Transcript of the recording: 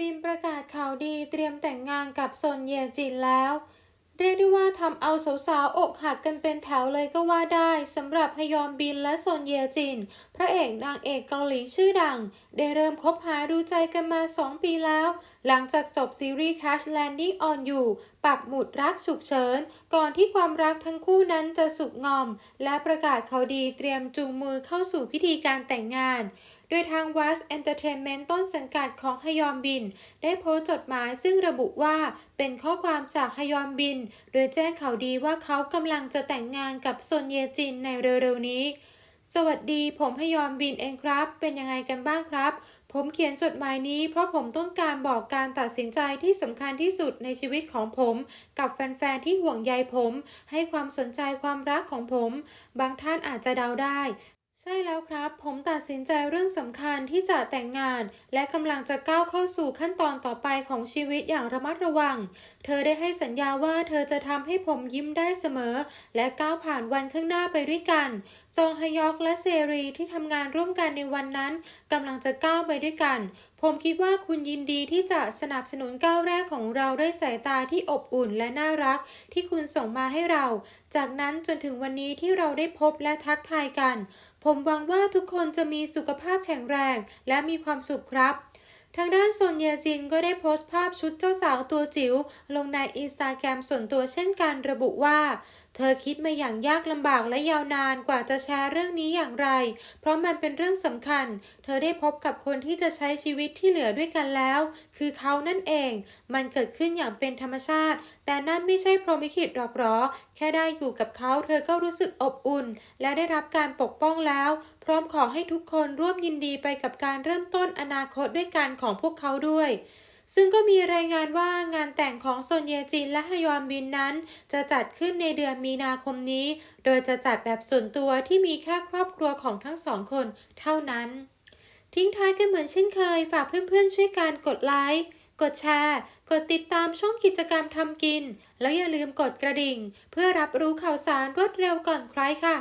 บินประกาศข่าวดีเตรียมแต่งงานกับซนเยจินแล้ว เรียกได้ว่าทำเอาสาวๆอกหักกันเป็นแถวเลยก็ว่าได้สำหรับฮยอนบินและซนเยจิน พระเอกนางเอกเกาหลีชื่อดัง ได้เริ่มคบหาดูใจกันมา 2 ปีแล้ว หลังจากจบซีรีส์ Crash Landing on You ปักหมุดรักฉุกเฉิน ก่อนที่ความรักทั้งคู่นั้นจะสุกงอม และประกาศข่าวดีเตรียมจูงมือเข้าสู่พิธีการแต่งงาน โดยทาง Was Entertainment ต้นสังกัดของฮยอนบิน ได้โพสต์จดหมายซึ่งระบุว่าเป็นข้อความจากฮยอนบิน โดยแจ้งข่าวดีว่าเขากำลังจะแต่งงานกับซนเยจินในเร็วๆนี้ สวัสดีผมฮยอนบินเองครับ เป็นยังไงกันบ้างครับ ผมเขียนจดหมายนี้เพราะผมต้องการบอกการตัดสินใจที่สำคัญที่สุดในชีวิตของผม กับแฟนๆที่ห่วงใยผม ให้ความสนใจความรักของผม บางท่านอาจจะเดาได้ ใช่แล้วครับ ผมตัดสินใจเรื่องสำคัญที่จะแต่งงาน และกำลังจะก้าวเข้าสู่ขั้นตอนต่อไปของชีวิตอย่างระมัดระวัง เธอได้ให้สัญญาว่าเธอจะทำให้ผมยิ้มได้เสมอ และก้าวผ่านวันข้างหน้าไปด้วยกัน จองฮยอกและเซรีที่ทำงานร่วมกันในวันนั้นกำลังจะก้าวไปด้วยกัน ผมคิดว่าคุณยินดีที่จะสนับสนุนก้าวแรกของเราด้วยสายตาที่อบอุ่นและน่ารัก ที่คุณส่งมาให้เรา จากนั้นจนถึงวันนี้ที่เราได้พบและทักทายกัน ผมหวังว่าทุกคนจะมีสุขภาพแข็งแรงและมีความสุขครับ ทางด้านซนเยจินก็ได้โพสต์ภาพชุดเจ้าสาวตัวจิ๋วลงในอินสตาแกรมส่วนตัวเช่นกันระบุว่า เธอคิดมาอย่างยากลำบากและยาวนานกว่าจะแชร์เรื่องนี้อย่างไร เพราะมันเป็นเรื่องสำคัญ เธอได้พบกับคนที่จะใช้ชีวิตที่เหลือด้วยกันแล้ว คือเขานั่นเอง มันเกิดขึ้นอย่างเป็นธรรมชาติ แต่นั่นไม่ใช่พรหมิขิตหรอกหรอ แค่ได้อยู่กับเขา เธอก็รู้สึกอบอุ่น และได้รับการปกป้องแล้ว พร้อมขอให้ทุกคนร่วมยินดีไปกับการเริ่มต้นอนาคตด้วยกันของพวกเขาด้วย ซึ่งก็มีรายงานว่างานแต่งของโซนเยจินและฮยอนบินนั้น จะจัดขึ้นในเดือนมีนาคมนี้ โดยจะจัดแบบส่วนตัวที่มีแค่ครอบครัวของทั้งสองคนเท่านั้น ทิ้งท้ายกันเหมือนเช่นเคย ฝากเพื่อนๆช่วยการกดไลค์กดแชร์ กดติดตามช่องกิจกรรมทำกิน แล้วอย่าลืมกดกระดิ่ง เพื่อรับรู้ข่าวสารรวดเร็วก่อนใครค่ะ